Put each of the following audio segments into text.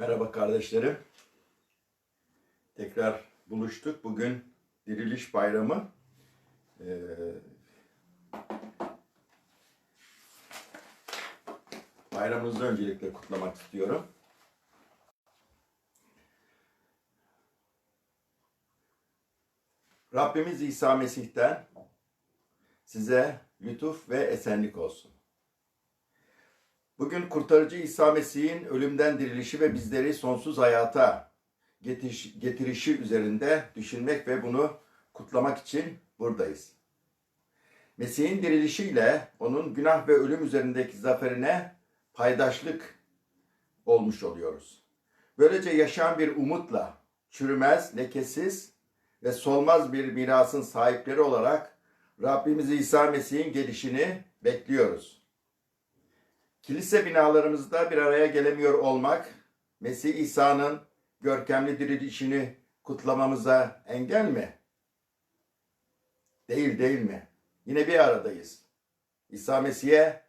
Merhaba kardeşlerim. Tekrar buluştuk. Bugün Diriliş Bayramı. Ee, bayramınızı öncelikle kutlamak istiyorum. Rabbimiz İsa Mesih'ten size lütuf ve esenlik olsun. Bugün kurtarıcı İsa Mesih'in ölümden dirilişi ve bizleri sonsuz hayata getiriş- getirişi üzerinde düşünmek ve bunu kutlamak için buradayız. Mesih'in dirilişiyle onun günah ve ölüm üzerindeki zaferine paydaşlık olmuş oluyoruz. Böylece yaşayan bir umutla çürümez, lekesiz ve solmaz bir mirasın sahipleri olarak Rabbimiz İsa Mesih'in gelişini bekliyoruz. Kilise binalarımızda bir araya gelemiyor olmak, Mesih İsa'nın görkemli dirilişini kutlamamıza engel mi? Değil değil mi? Yine bir aradayız. İsa Mesih'e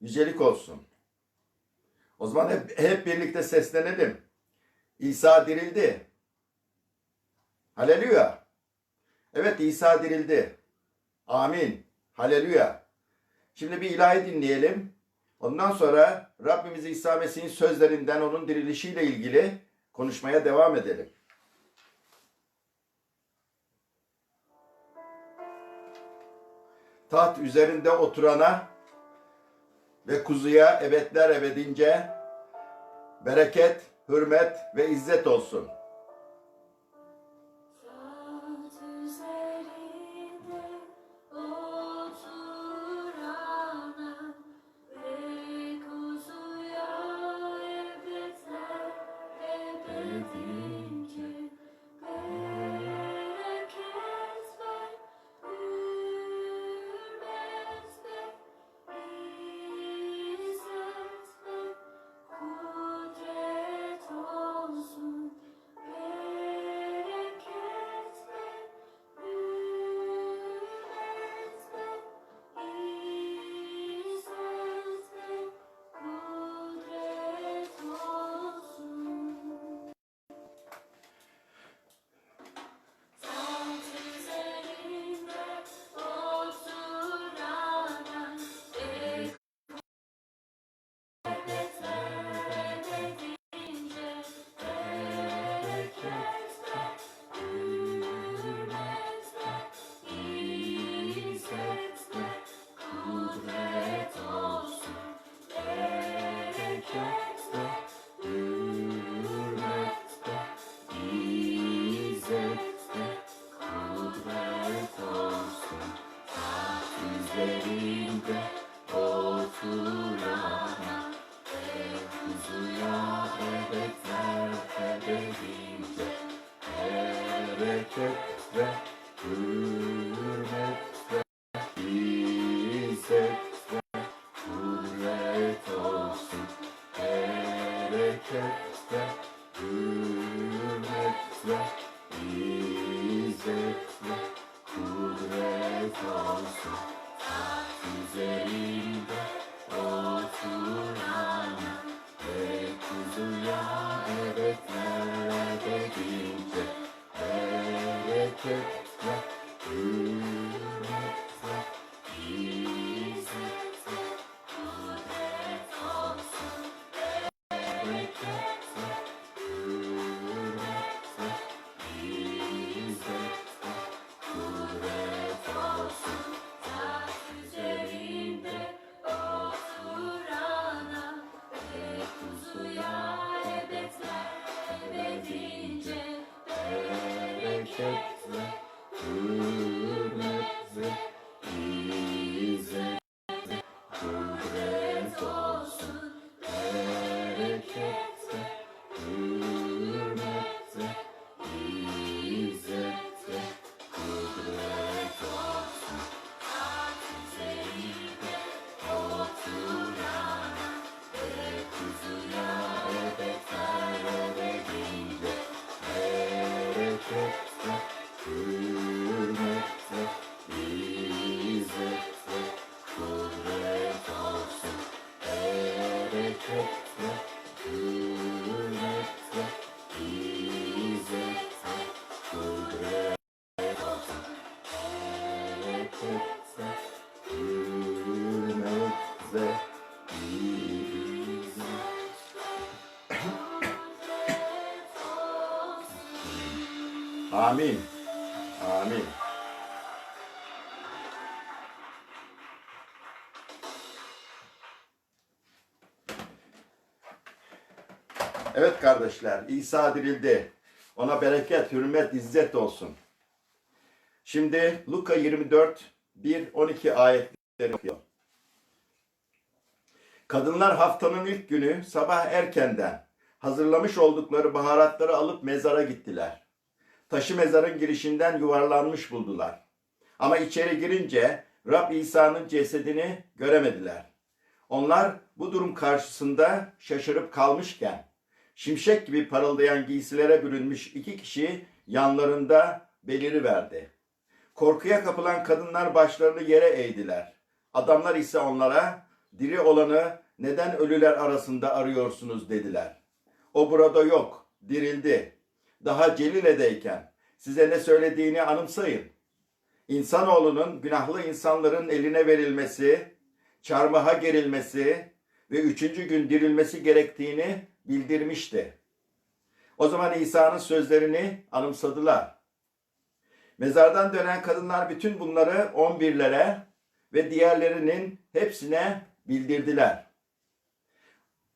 yücelik olsun. O zaman hep, hep birlikte seslenelim. İsa dirildi. Haleluya. Evet İsa dirildi. Amin. Haleluya. Şimdi bir ilahi dinleyelim. Ondan sonra Rabbimiz İsa Mesih'in sözlerinden onun dirilişiyle ilgili konuşmaya devam edelim. Taht üzerinde oturana ve kuzuya ebedler ebedince bereket, hürmet ve izzet olsun. Bereket Amin. Amin. Evet kardeşler, İsa dirildi. Ona bereket, hürmet, izzet olsun. Şimdi Luka 24, 1, 12 ayetleri okuyor. Kadınlar haftanın ilk günü sabah erkenden hazırlamış oldukları baharatları alıp mezara gittiler. Taşı mezarın girişinden yuvarlanmış buldular. Ama içeri girince Rab İsa'nın cesedini göremediler. Onlar bu durum karşısında şaşırıp kalmışken şimşek gibi parıldayan giysilere bürünmüş iki kişi yanlarında beliriverdi. Korkuya kapılan kadınlar başlarını yere eğdiler. Adamlar ise onlara diri olanı neden ölüler arasında arıyorsunuz dediler. O burada yok, dirildi. Daha Celile'deyken size ne söylediğini anımsayın. İnsanoğlunun günahlı insanların eline verilmesi, çarmıha gerilmesi ve üçüncü gün dirilmesi gerektiğini bildirmişti. O zaman İsa'nın sözlerini anımsadılar. Mezardan dönen kadınlar bütün bunları on birlere ve diğerlerinin hepsine bildirdiler.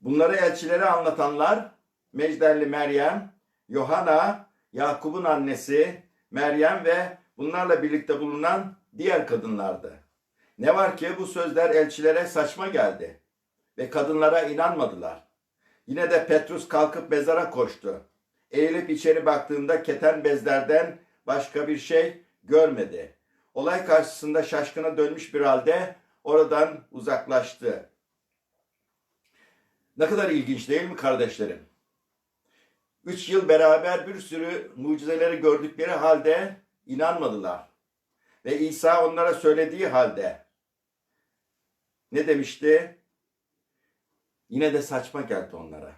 Bunları elçilere anlatanlar Mecdelli Meryem, Yohana, Yakup'un annesi Meryem ve bunlarla birlikte bulunan diğer kadınlardı. Ne var ki bu sözler elçilere saçma geldi ve kadınlara inanmadılar. Yine de Petrus kalkıp mezara koştu. Eğilip içeri baktığında keten bezlerden başka bir şey görmedi. Olay karşısında şaşkına dönmüş bir halde oradan uzaklaştı. Ne kadar ilginç değil mi kardeşlerim? Üç yıl beraber bir sürü mucizeleri gördükleri halde inanmadılar. Ve İsa onlara söylediği halde ne demişti? Yine de saçma geldi onlara.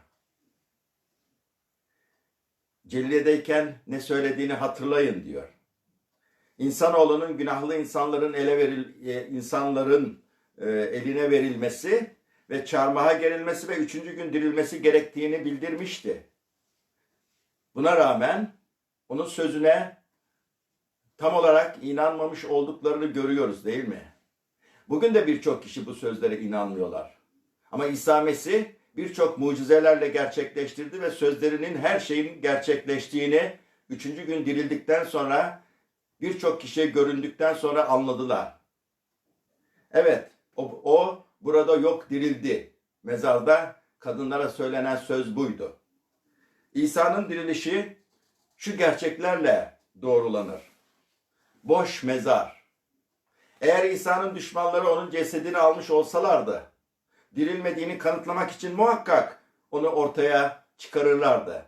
Celil'deyken ne söylediğini hatırlayın diyor. İnsanoğlunun günahlı insanların ele veril e, insanların e, eline verilmesi ve çarmıha gerilmesi ve üçüncü gün dirilmesi gerektiğini bildirmişti. Buna rağmen onun sözüne tam olarak inanmamış olduklarını görüyoruz değil mi? Bugün de birçok kişi bu sözlere inanmıyorlar. Ama İsa Mesih birçok mucizelerle gerçekleştirdi ve sözlerinin her şeyin gerçekleştiğini üçüncü gün dirildikten sonra birçok kişiye göründükten sonra anladılar. Evet, o, o burada yok dirildi. Mezarda kadınlara söylenen söz buydu. İsa'nın dirilişi şu gerçeklerle doğrulanır. Boş mezar. Eğer İsa'nın düşmanları onun cesedini almış olsalardı, dirilmediğini kanıtlamak için muhakkak onu ortaya çıkarırlardı.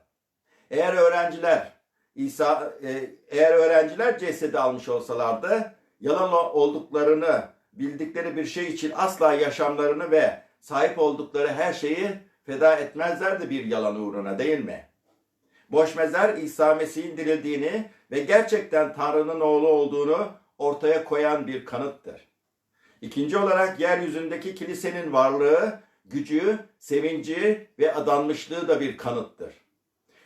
Eğer öğrenciler İsa e, eğer öğrenciler cesedi almış olsalardı, yalan olduklarını bildikleri bir şey için asla yaşamlarını ve sahip oldukları her şeyi feda etmezlerdi bir yalan uğruna değil mi? Boş mezar İsa Mesih'in dirildiğini ve gerçekten Tanrı'nın oğlu olduğunu ortaya koyan bir kanıttır. İkinci olarak yeryüzündeki kilisenin varlığı, gücü, sevinci ve adanmışlığı da bir kanıttır.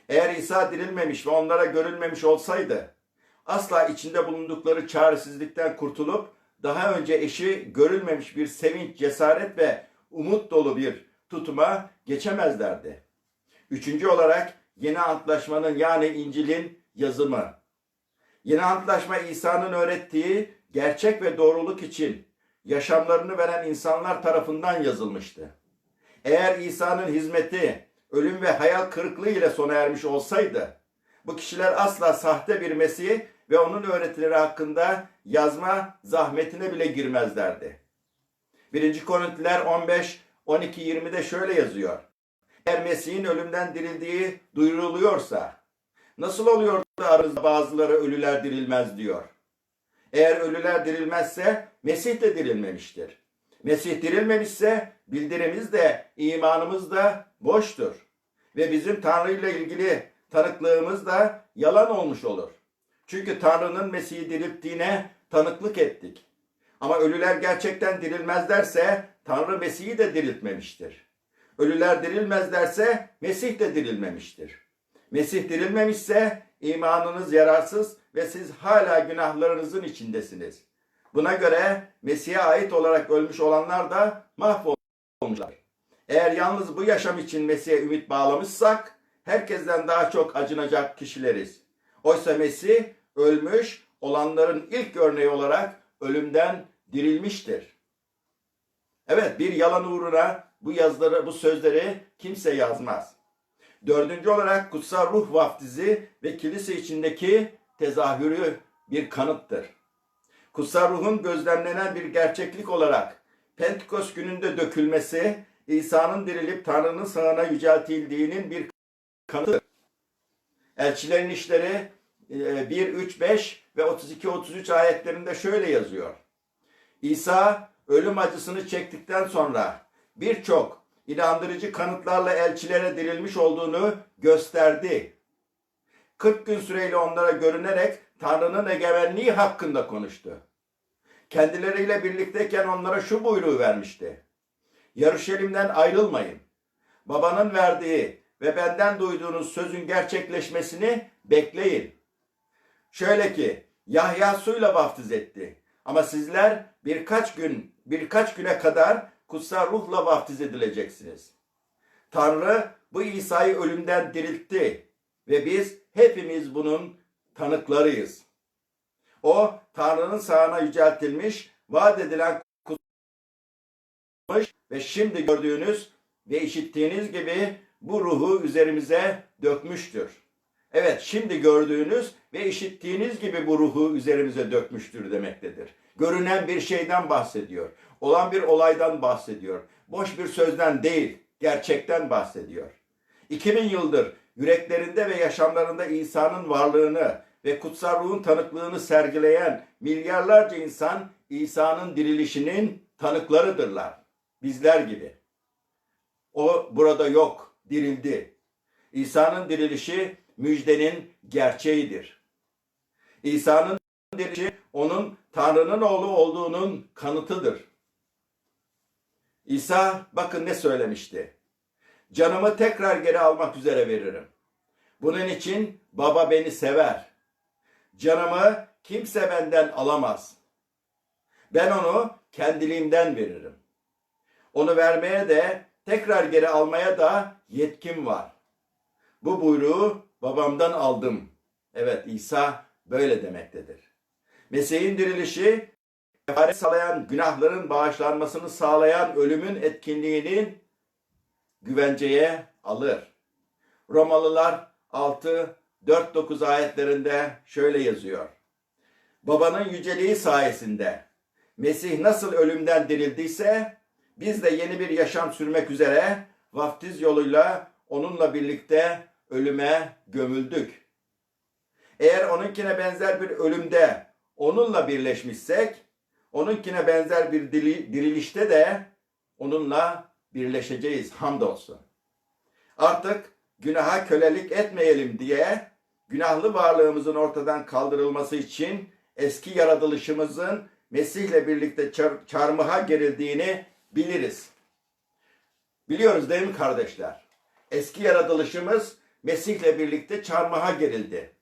Eğer İsa dirilmemiş ve onlara görülmemiş olsaydı, asla içinde bulundukları çaresizlikten kurtulup daha önce eşi görülmemiş bir sevinç, cesaret ve umut dolu bir tutuma geçemezlerdi. Üçüncü olarak yeni antlaşmanın yani İncil'in yazımı. Yeni antlaşma İsa'nın öğrettiği gerçek ve doğruluk için yaşamlarını veren insanlar tarafından yazılmıştı. Eğer İsa'nın hizmeti ölüm ve hayal kırıklığı ile sona ermiş olsaydı, bu kişiler asla sahte bir Mesih ve onun öğretileri hakkında yazma zahmetine bile girmezlerdi. 1. Korintiler 15, 12, 20'de şöyle yazıyor. Eğer Mesih'in ölümden dirildiği duyuruluyorsa, nasıl oluyor da aranızda bazıları ölüler dirilmez diyor. Eğer ölüler dirilmezse Mesih de dirilmemiştir. Mesih dirilmemişse bildirimiz de imanımız da boştur. Ve bizim Tanrı ile ilgili tanıklığımız da yalan olmuş olur. Çünkü Tanrı'nın Mesih'i dirilttiğine tanıklık ettik. Ama ölüler gerçekten dirilmezlerse Tanrı Mesih'i de diriltmemiştir. Ölüler dirilmezlerse Mesih de dirilmemiştir. Mesih dirilmemişse imanınız yararsız ve siz hala günahlarınızın içindesiniz. Buna göre Mesih'e ait olarak ölmüş olanlar da mahvolmuşlar. Eğer yalnız bu yaşam için Mesih'e ümit bağlamışsak herkesten daha çok acınacak kişileriz. Oysa Mesih ölmüş olanların ilk örneği olarak ölümden dirilmiştir. Evet bir yalan uğruna bu yazıları, bu sözleri kimse yazmaz. Dördüncü olarak kutsal ruh vaftizi ve kilise içindeki tezahürü bir kanıttır. Kutsal ruhun gözlemlenen bir gerçeklik olarak Pentekost gününde dökülmesi İsa'nın dirilip Tanrı'nın sağına yüceltildiğinin bir kanıtıdır. Elçilerin işleri e, 1, 3, 5 ve 32, 33 ayetlerinde şöyle yazıyor. İsa ölüm acısını çektikten sonra birçok inandırıcı kanıtlarla elçilere dirilmiş olduğunu gösterdi. 40 gün süreyle onlara görünerek Tanrı'nın egemenliği hakkında konuştu. Kendileriyle birlikteyken onlara şu buyruğu vermişti. Yarışelimden ayrılmayın. Babanın verdiği ve benden duyduğunuz sözün gerçekleşmesini bekleyin. Şöyle ki Yahya suyla vaftiz etti. Ama sizler birkaç gün, birkaç güne kadar kutsal ruhla vaftiz edileceksiniz. Tanrı bu İsa'yı ölümden diriltti ve biz hepimiz bunun tanıklarıyız. O Tanrı'nın sağına yüceltilmiş, vaat edilen kutsalmış ve şimdi gördüğünüz ve işittiğiniz gibi bu ruhu üzerimize dökmüştür. Evet şimdi gördüğünüz ve işittiğiniz gibi bu ruhu üzerimize dökmüştür demektedir. Görünen bir şeyden bahsediyor. Olan bir olaydan bahsediyor. Boş bir sözden değil, gerçekten bahsediyor. 2000 yıldır yüreklerinde ve yaşamlarında İsa'nın varlığını ve kutsal ruhun tanıklığını sergileyen milyarlarca insan İsa'nın dirilişinin tanıklarıdırlar. Bizler gibi. O burada yok, dirildi. İsa'nın dirilişi müjdenin gerçeğidir. İsa'nın dirilişi onun Tanrı'nın oğlu olduğunun kanıtıdır. İsa bakın ne söylemişti. Canımı tekrar geri almak üzere veririm. Bunun için baba beni sever. Canımı kimse benden alamaz. Ben onu kendiliğimden veririm. Onu vermeye de tekrar geri almaya da yetkim var. Bu buyruğu babamdan aldım. Evet İsa böyle demektedir. Mesih'in dirilişi kefaret sağlayan, günahların bağışlanmasını sağlayan ölümün etkinliğinin güvenceye alır. Romalılar 6 4 9 ayetlerinde şöyle yazıyor. Babanın yüceliği sayesinde Mesih nasıl ölümden dirildiyse biz de yeni bir yaşam sürmek üzere vaftiz yoluyla onunla birlikte ölüme gömüldük. Eğer onunkine benzer bir ölümde onunla birleşmişsek, onunkine benzer bir dili- dirilişte de onunla birleşeceğiz hamdolsun. Artık günaha kölelik etmeyelim diye günahlı varlığımızın ortadan kaldırılması için eski yaratılışımızın Mesih'le birlikte çar- çarmıha gerildiğini biliriz. Biliyoruz değil mi kardeşler? Eski yaratılışımız Mesih'le birlikte çarmıha gerildi.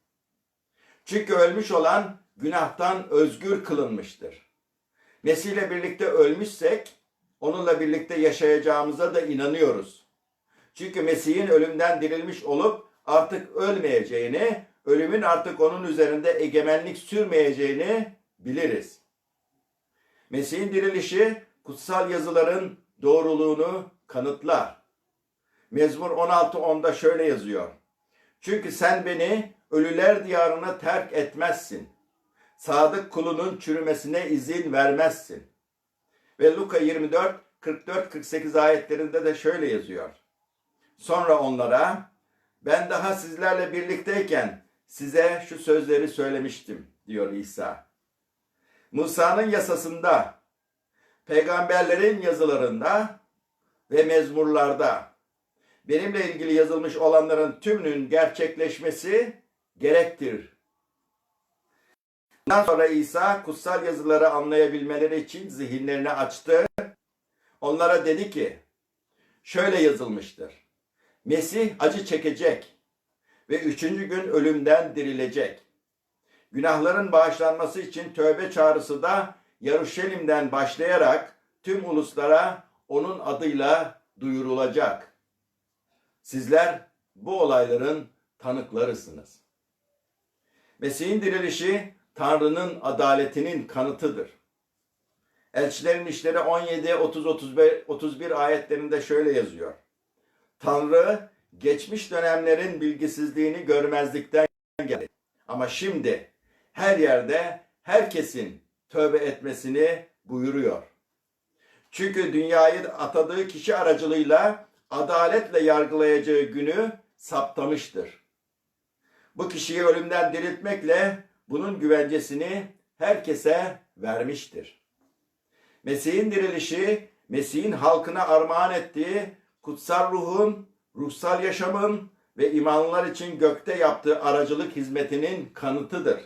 Çünkü ölmüş olan günahtan özgür kılınmıştır. Mesih'le birlikte ölmüşsek onunla birlikte yaşayacağımıza da inanıyoruz. Çünkü Mesih'in ölümden dirilmiş olup artık ölmeyeceğini, ölümün artık onun üzerinde egemenlik sürmeyeceğini biliriz. Mesih'in dirilişi kutsal yazıların doğruluğunu kanıtlar. Mezmur 16.10'da şöyle yazıyor. Çünkü sen beni ölüler diyarına terk etmezsin. Sadık kulunun çürümesine izin vermezsin. Ve Luka 24, 44, 48 ayetlerinde de şöyle yazıyor. Sonra onlara ben daha sizlerle birlikteyken size şu sözleri söylemiştim diyor İsa. Musa'nın yasasında, peygamberlerin yazılarında ve mezmurlarda benimle ilgili yazılmış olanların tümünün gerçekleşmesi gerektir. Bundan sonra İsa kutsal yazıları anlayabilmeleri için zihinlerini açtı. Onlara dedi ki, şöyle yazılmıştır. Mesih acı çekecek. ve üçüncü gün ölümden dirilecek. Günahların bağışlanması için tövbe çağrısı da Yaruşelim'den başlayarak tüm uluslara onun adıyla duyurulacak. Sizler bu olayların tanıklarısınız. Mesih'in dirilişi Tanrı'nın adaletinin kanıtıdır. Elçilerin İşleri 17, 30, 35, 31 ayetlerinde şöyle yazıyor. Tanrı geçmiş dönemlerin bilgisizliğini görmezlikten geldi. Ama şimdi her yerde herkesin tövbe etmesini buyuruyor. Çünkü dünyayı atadığı kişi aracılığıyla adaletle yargılayacağı günü saptamıştır. Bu kişiyi ölümden diriltmekle bunun güvencesini herkese vermiştir. Mesih'in dirilişi, Mesih'in halkına armağan ettiği kutsal ruhun, ruhsal yaşamın ve imanlılar için gökte yaptığı aracılık hizmetinin kanıtıdır.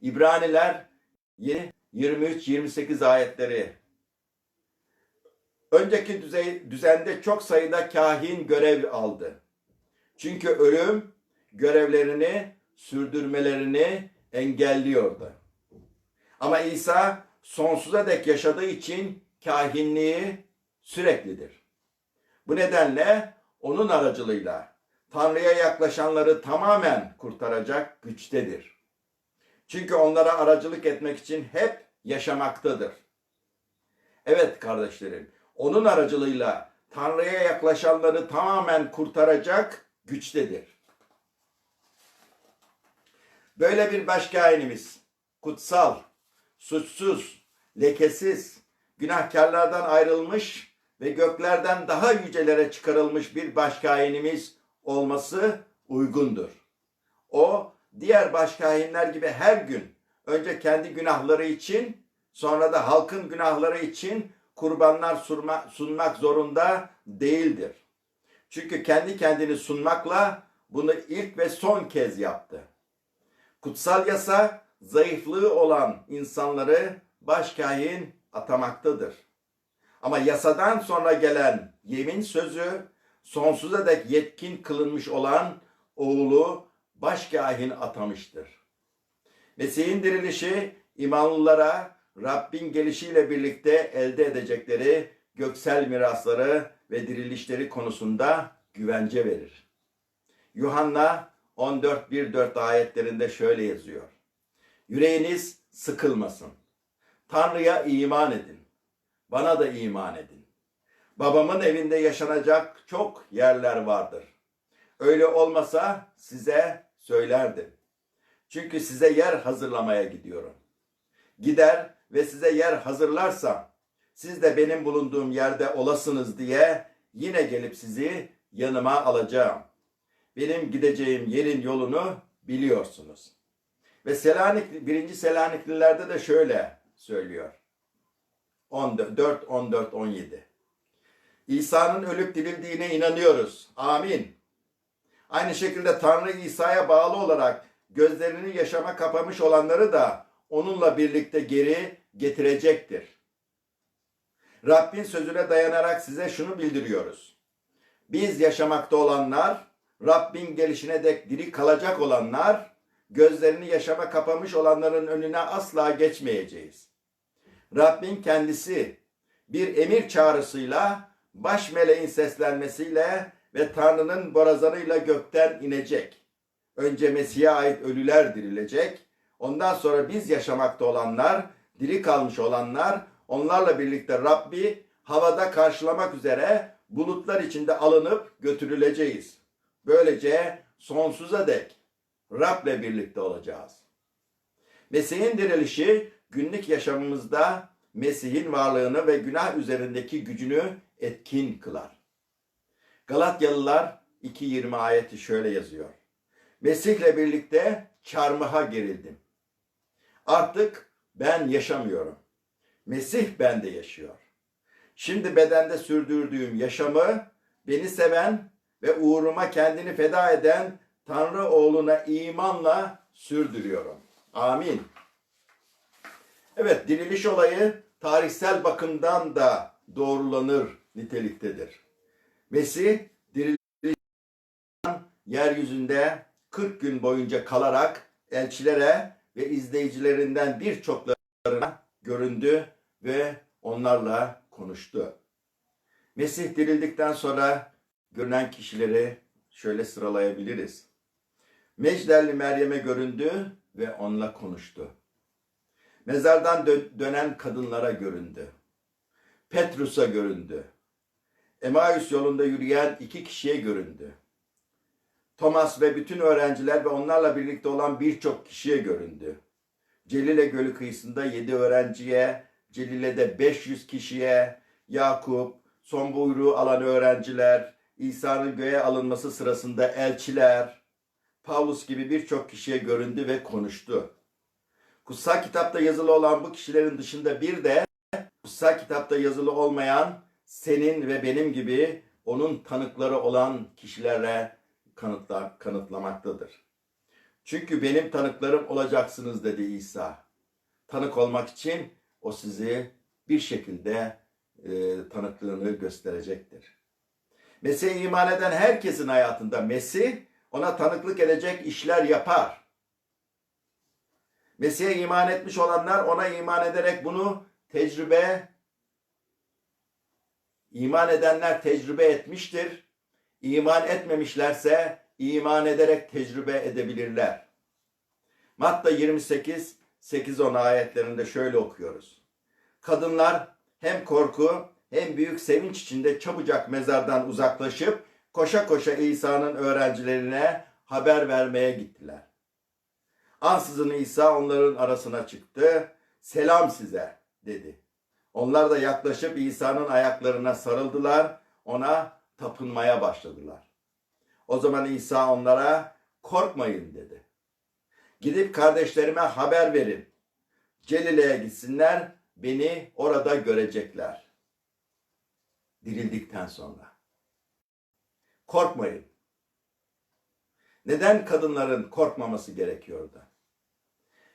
İbraniler 23-28 ayetleri Önceki düzey, düzende çok sayıda kahin görev aldı. Çünkü ölüm görevlerini sürdürmelerini engelliyordu. Ama İsa sonsuza dek yaşadığı için kahinliği süreklidir. Bu nedenle onun aracılığıyla Tanrı'ya yaklaşanları tamamen kurtaracak güçtedir. Çünkü onlara aracılık etmek için hep yaşamaktadır. Evet kardeşlerim, onun aracılığıyla Tanrı'ya yaklaşanları tamamen kurtaracak güçtedir. Böyle bir başkainimiz, kutsal, suçsuz, lekesiz, günahkarlardan ayrılmış ve göklerden daha yücelere çıkarılmış bir başkainimiz olması uygundur. O diğer başkainler gibi her gün önce kendi günahları için sonra da halkın günahları için kurbanlar sunma, sunmak zorunda değildir. Çünkü kendi kendini sunmakla bunu ilk ve son kez yaptı. Kutsal yasa zayıflığı olan insanları başkahin atamaktadır. Ama yasadan sonra gelen yemin sözü sonsuza dek yetkin kılınmış olan oğlu başkahin atamıştır. Mesih'in dirilişi imanlılara Rabbin gelişiyle birlikte elde edecekleri göksel mirasları ve dirilişleri konusunda güvence verir. Yuhanna 14.1-4 ayetlerinde şöyle yazıyor. Yüreğiniz sıkılmasın. Tanrı'ya iman edin. Bana da iman edin. Babamın evinde yaşanacak çok yerler vardır. Öyle olmasa size söylerdim. Çünkü size yer hazırlamaya gidiyorum. Gider ve size yer hazırlarsam siz de benim bulunduğum yerde olasınız diye yine gelip sizi yanıma alacağım. Benim gideceğim yerin yolunu biliyorsunuz. Ve Selanik, 1. Selaniklilerde de şöyle söylüyor. 4, 14, 17. İsa'nın ölüp dirildiğine inanıyoruz. Amin. Aynı şekilde Tanrı İsa'ya bağlı olarak gözlerini yaşama kapamış olanları da onunla birlikte geri getirecektir. Rabbin sözüne dayanarak size şunu bildiriyoruz. Biz yaşamakta olanlar, Rabbin gelişine dek diri kalacak olanlar, gözlerini yaşama kapamış olanların önüne asla geçmeyeceğiz. Rabbin kendisi bir emir çağrısıyla, baş meleğin seslenmesiyle ve Tanrı'nın borazanıyla gökten inecek. Önce Mesih'e ait ölüler dirilecek, ondan sonra biz yaşamakta olanlar, diri kalmış olanlar, onlarla birlikte Rabbi havada karşılamak üzere bulutlar içinde alınıp götürüleceğiz. Böylece sonsuza dek Rab'le birlikte olacağız. Mesih'in dirilişi günlük yaşamımızda Mesih'in varlığını ve günah üzerindeki gücünü etkin kılar. Galatyalılar 2.20 ayeti şöyle yazıyor. Mesih'le birlikte çarmıha gerildim. Artık ben yaşamıyorum. Mesih bende yaşıyor. Şimdi bedende sürdürdüğüm yaşamı beni seven ve uğruma kendini feda eden Tanrı oğluna imanla sürdürüyorum. Amin. Evet, diriliş olayı tarihsel bakımdan da doğrulanır niteliktedir. Mesih diriliş yeryüzünde 40 gün boyunca kalarak elçilere ve izleyicilerinden birçoklarına göründü ve onlarla konuştu. Mesih dirildikten sonra görünen kişileri şöyle sıralayabiliriz. Mecdelli Meryem'e göründü ve onunla konuştu. Mezardan dö- dönen kadınlara göründü. Petrus'a göründü. Emaüs yolunda yürüyen iki kişiye göründü. Thomas ve bütün öğrenciler ve onlarla birlikte olan birçok kişiye göründü. Celile Gölü kıyısında yedi öğrenciye, Celile'de 500 kişiye, Yakup, son buyruğu alan öğrenciler, İsa'nın göğe alınması sırasında elçiler, Pavlus gibi birçok kişiye göründü ve konuştu. Kutsal kitapta yazılı olan bu kişilerin dışında bir de kutsal kitapta yazılı olmayan senin ve benim gibi onun tanıkları olan kişilere kanıtla, kanıtlamaktadır. Çünkü benim tanıklarım olacaksınız dedi İsa. Tanık olmak için o sizi bir şekilde e, tanıklığını gösterecektir. Mesih'e iman eden herkesin hayatında Mesih ona tanıklık edecek işler yapar. Mesih'e iman etmiş olanlar ona iman ederek bunu tecrübe iman edenler tecrübe etmiştir. İman etmemişlerse iman ederek tecrübe edebilirler. Matta 28 8-10 ayetlerinde şöyle okuyoruz. Kadınlar hem korku hem büyük sevinç içinde çabucak mezardan uzaklaşıp koşa koşa İsa'nın öğrencilerine haber vermeye gittiler. Ansızın İsa onların arasına çıktı. Selam size dedi. Onlar da yaklaşıp İsa'nın ayaklarına sarıldılar. Ona tapınmaya başladılar. O zaman İsa onlara korkmayın dedi. Gidip kardeşlerime haber verin. Celile'ye gitsinler, beni orada görecekler. Dirildikten sonra. Korkmayın. Neden kadınların korkmaması gerekiyordu?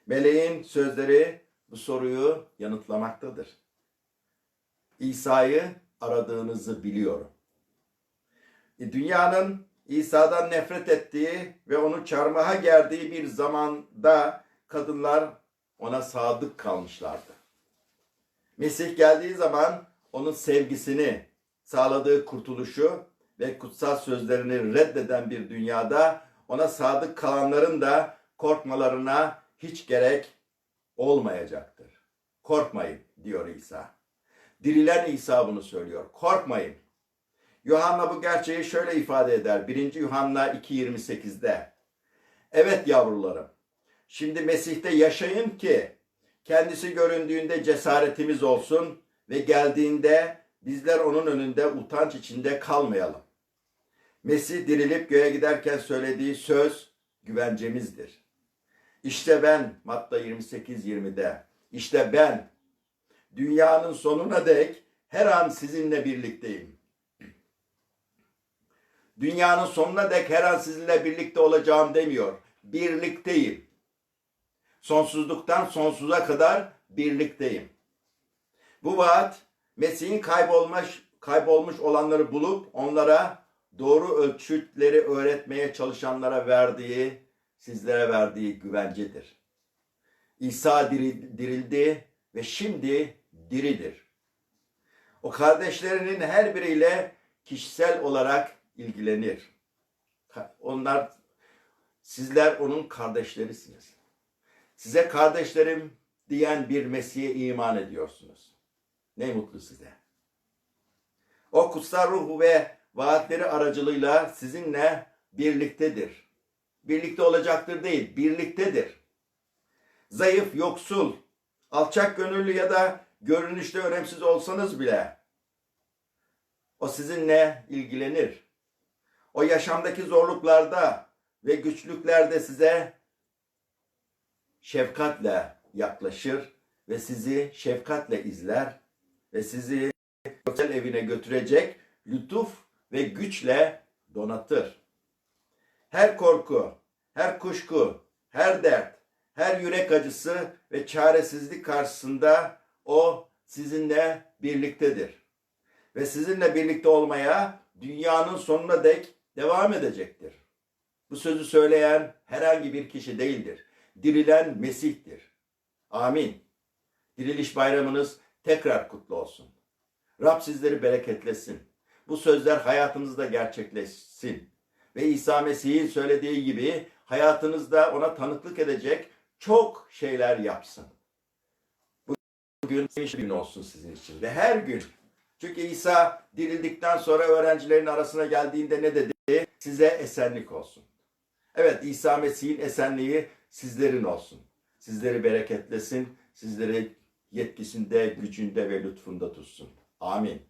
Meleğin sözleri bu soruyu yanıtlamaktadır. İsa'yı aradığınızı biliyorum. E, Dünyanın İsa'dan nefret ettiği ve onu çarmıha gerdiği bir zamanda kadınlar ona sadık kalmışlardı. Mesih geldiği zaman onun sevgisini, sağladığı kurtuluşu ve kutsal sözlerini reddeden bir dünyada ona sadık kalanların da korkmalarına hiç gerek olmayacaktır. Korkmayın diyor İsa. Dirilen İsa bunu söylüyor. Korkmayın. Yuhanna bu gerçeği şöyle ifade eder. 1. Yuhanna 2.28'de. Evet yavrularım. Şimdi Mesih'te yaşayın ki kendisi göründüğünde cesaretimiz olsun ve geldiğinde bizler onun önünde utanç içinde kalmayalım. Mesih dirilip göğe giderken söylediği söz güvencemizdir. İşte ben Matta 28-20'de işte ben dünyanın sonuna dek her an sizinle birlikteyim. Dünyanın sonuna dek her an sizinle birlikte olacağım demiyor. Birlikteyim. Sonsuzluktan sonsuza kadar birlikteyim. Bu vaat Mesih'in kaybolmuş kaybolmuş olanları bulup onlara doğru ölçütleri öğretmeye çalışanlara verdiği, sizlere verdiği güvencedir. İsa diri- dirildi ve şimdi diridir. O kardeşlerinin her biriyle kişisel olarak ilgilenir. Onlar sizler onun kardeşlerisiniz. Size kardeşlerim diyen bir Mesih'e iman ediyorsunuz. Ne mutlu size. O kutsal ruhu ve vaatleri aracılığıyla sizinle birliktedir. Birlikte olacaktır değil, birliktedir. Zayıf, yoksul, alçak gönüllü ya da görünüşte önemsiz olsanız bile o sizinle ilgilenir. O yaşamdaki zorluklarda ve güçlüklerde size şefkatle yaklaşır ve sizi şefkatle izler ve sizi özel evine götürecek lütuf ve güçle donatır. Her korku, her kuşku, her dert, her yürek acısı ve çaresizlik karşısında o sizinle birliktedir. Ve sizinle birlikte olmaya dünyanın sonuna dek devam edecektir. Bu sözü söyleyen herhangi bir kişi değildir. Dirilen Mesih'tir. Amin. Diriliş bayramınız tekrar kutlu olsun. Rab sizleri bereketlesin. Bu sözler hayatınızda gerçekleşsin. Ve İsa Mesih'in söylediği gibi hayatınızda ona tanıklık edecek çok şeyler yapsın. Bugün bir gün olsun sizin için ve her gün. Çünkü İsa dirildikten sonra öğrencilerin arasına geldiğinde ne dedi? Size esenlik olsun. Evet İsa Mesih'in esenliği sizlerin olsun. Sizleri bereketlesin, sizleri yetkisinde, gücünde ve lütfunda tutsun. Amin.